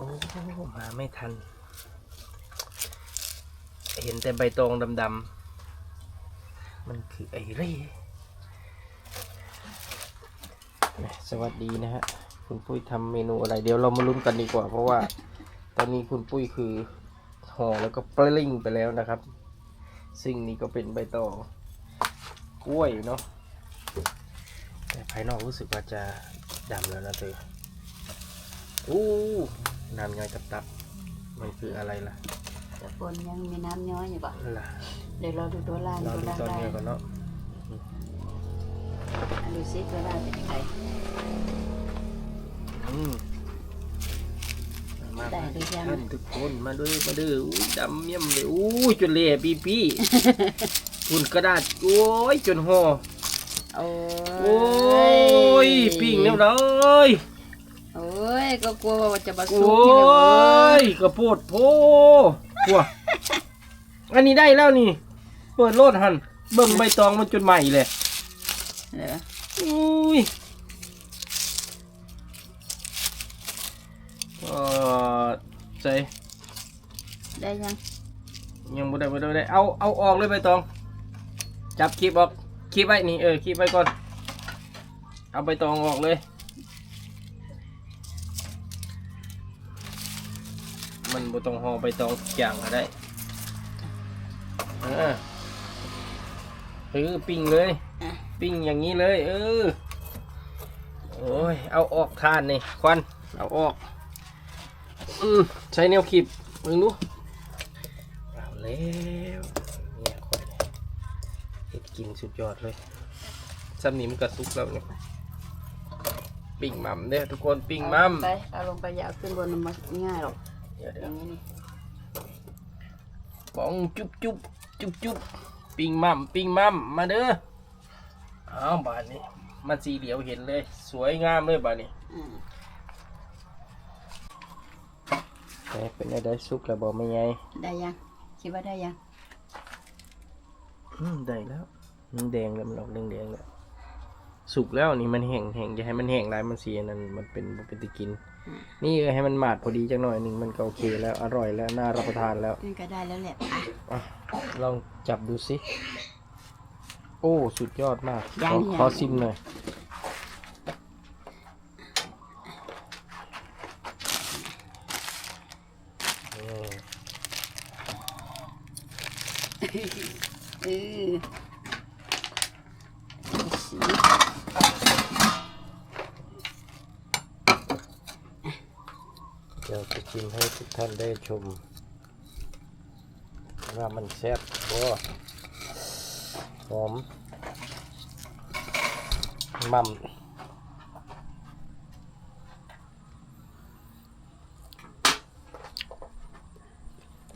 อ้มาไม่ทัน เห็นแต่ใบตองดำๆ มันคือไอ้เร่สวัสดีนะฮะ คุณปุ้ยทำเมนูอะไร เดี๋ยวเรามาลุ้นกันดีกว่า เพราะว่า ตอนนี้คุณปุ้ยคือห่อแล้วก็ปลิ้งไปแล้วนะครับ ซึ่งนี่ก็เป็นใบตองกล้วยเนาะแต่ภายนอกรู้สึกว่าจะดำแล้วนะเธออู้ น้ำย้อยตับๆมันคืออะไรล่ะแต่ฝนยังมีน้ำย้อยอยู่ป่ะล่ะเดี๋ยวเราดูตัวล่างเราตัวดูล่างตอนได้นี้ก่อนเนาะอะดูซิตัวล่างเป็นยังไงอืมมาได้หรือยังท่านทุกคนมาด้วยมาด้วยอู้ดำเมี่ยมเลยอู้จนเละปีปีฝุ่นกระดาษโอ้ยจนห่อโอ้โอ้ยปิ้งแล้วเลยโอ้ย ก็กลัวว่าจะมาโอซุกที่เล้ยยกระโปดโพกัว อันนี้ได้แล้วนี่ เปิดโลดหันเบิ่งใบตองมันจนใหม่เลยเดี๋ยวอุ้ยเออใจได้ยังยังบ่ได้บ่ได้บ่ได้ เอาเอาออกเลยใบตอง จับคลิปออกคลิปไว้นี่เออคลิปไว้ก่อน เอาใบตองออกเลย มันบ่ต้องห่อใบตองอย่างก็ได้เออเออปิ้งเลยปิ้งอย่างนี้เลย เออ โอ้ย เอาออกทานนี่ควัน เอาออก อืมใช้แนวขีบมึงดู เอาแล้วเนี่ยควันเห็ดกินสุดยอดเลยซ้ำนี้มันกระซุกแล้วเนี่ย ปิ้งหม่ำเนี่ยทุกคนปิ้งหม่ำไปเอาลงไปอยาวขึ้นบนมันง่ายหรอก เดี๋ยวอเดี๋ยวย่างนี้นี่ปองจุ๊บจุ๊บจุ๊บจุ๊บปิ้งหม่ำปิ้งหม่ำมาเด้ออ้าวบานนี้ มันสีเหลียวเห็นเลย สวยงามเลยบานนี้อืมแต่เป็นไงได้ซุกแล้วบอกไม่ไงได้ยังคิดว่าได้ยังอืมได้แล้วมันแดงแล้วมันออกแดงแดงๆแล้ว สุกแล้วนี่มันแห้งแห้งจะให้มันแห้งไรมันเสียนั่นมันเป็นบ่เป็นตะกิน นี่ก็ให้มันหมาดพอดีจังหน่อยหนึ่งมันก็โอเคแล้วอร่อยแล้วน่ารับประทานแล้วนี่ก็ได้แล้วแหละอะอะลองจับดูสิโอ้สุดยอดมากขยัองขอซิมหน่อยอืมเออ ดี๋ยวจะชิมให้ทุกท่านได้ชม ว่ามันแซ่บบ่หอมมั่ม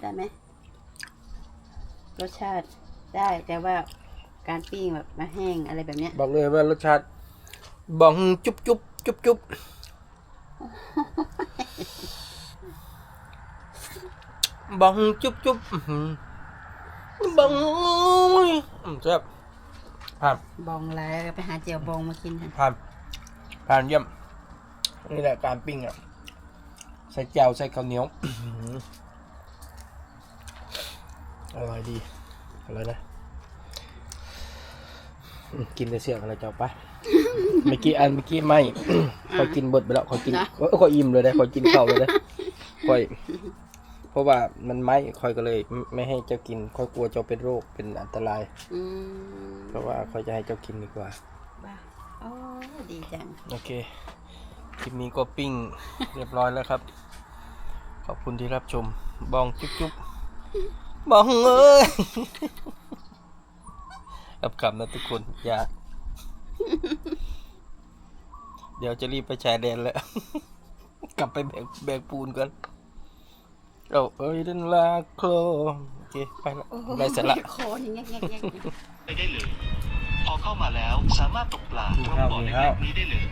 ได้ไหมรสชาติได้แต่ว่าการปิ้งแบบมาแห้งอะไรแบบเนี้ยบอกเลยว่ารสชาติบ้องจุบจุบจุบจุบ บ้องจุบจุบอื้อหือบ้องอืมแซ่บผ่านบองแล้วก็ไปหาเจียวบองมากินกันผ่านผ่านเยี่ยมนี่แหละการปิ้งอะใส่แจ่วใส่ข้าวเหนียวอื้อหืออร่อยดีอร่อยนะอืมกินแต่เสียงอะไรเจ้าปะเมื่อกี้อันเมื่อกี้ไม่คอยกินเบดไปแล้วคอยกินเอ้ยคอยอิ่มเลยนะคอยกินข้าวเลยนะคอย เพราะว่ามันไหมคอยก็เลยไม่ไม่ให้เจ้ากินคอยกลัวเจ้าเป็นโรคเป็นอันตราย อืมเพราะว่าคอยจะให้เจ้ากินดีกว่า บ้าโอ้ดีจัง โอเค คลิปนี้ก็ปิ้ง เรียบร้อยแล้วครับ ขอบคุณที่รับชม บองจุ๊บจุ๊บบองเอ้ยกับคำนะทุกคนอย่า เดี๋ยวจะรีบไปชายแดนแล้ว กลับไปแบกแบกปูนก่อน เราเอ้ยดันลาโครโอเคไปแล้วได้เสร็จละโคนแงแงกไปได้เลย พอเข้ามาแล้วสามารถตกปลาตรงบ่อเล็กๆนี้ได้เลย